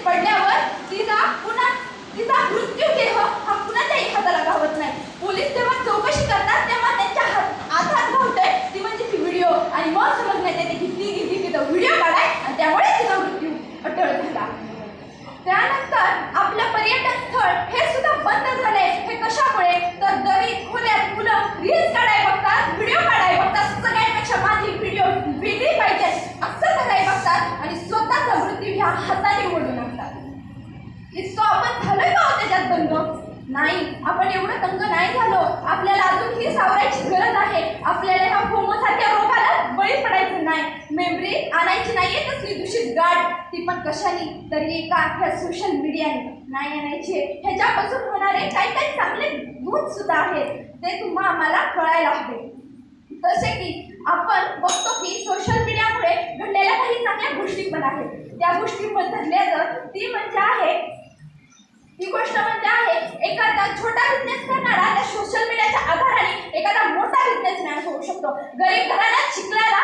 पडल्यावर तिचा पुन्हा तिचा मृत्यू केव्हा हो नाही आपण एवढं तंग नाही झालो. आपल्याला अजून ही सावरायची गरज आहे. आपल्याला ह्या होमोसारख्या रोगाला बळी पडायचं नाही. मेमरी आणायची नाहीये तसली दूषित गाठ. ती पण कशाने? तर एका ह्या सोशल मीडियाने नाही आणायचे. ह्याच्यापासून होणारे काही काही चांगले गुण सुद्धा आहेत. ते तुम्हा आम्हाला कळायला हवे. जसे की आपण बघतो की सोशल मीडियामुळे घडलेल्या काही चांगल्या गोष्टी पण आहेत. त्या गोष्टी पण धरल्या तर ती म्हणजे आहे ही गोष्ट म्हणजे आहे एखादा छोटा बिझनेस करणारा त्या सोशल मीडियाच्या आधाराने एखादा मोठा बिझनेसमॅन होऊ शकतो. गरीब घराण्यात शिकलेला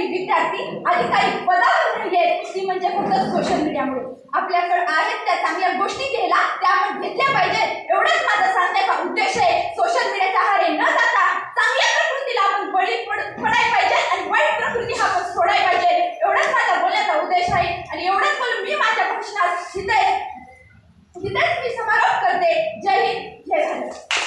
काही विद्यार्थी आणि काही पदार्थ आहेत ती म्हणजे फक्त सोशल मीडियामुळे आपल्याकडे आहेत त्या चांगल्या गोष्टी घ्यायला त्या आपण घेतल्या पाहिजे. एवढंच माझा सांगण्याचा उद्देश आहे. सोशल मीडियाच्या हारे न जाता चांगल्या प्रकृतीला आपण बळी पड पडायला पाहिजे आणि वाईट प्रकृती हा आपण सोडायला पाहिजे. एवढाच माझा बोलण्याचा उद्देश आहे आणि एवढंच बोलून मी माझ्या भाषणात हितेच हितेच मी समारोप करते. जय हिंद जय भारत.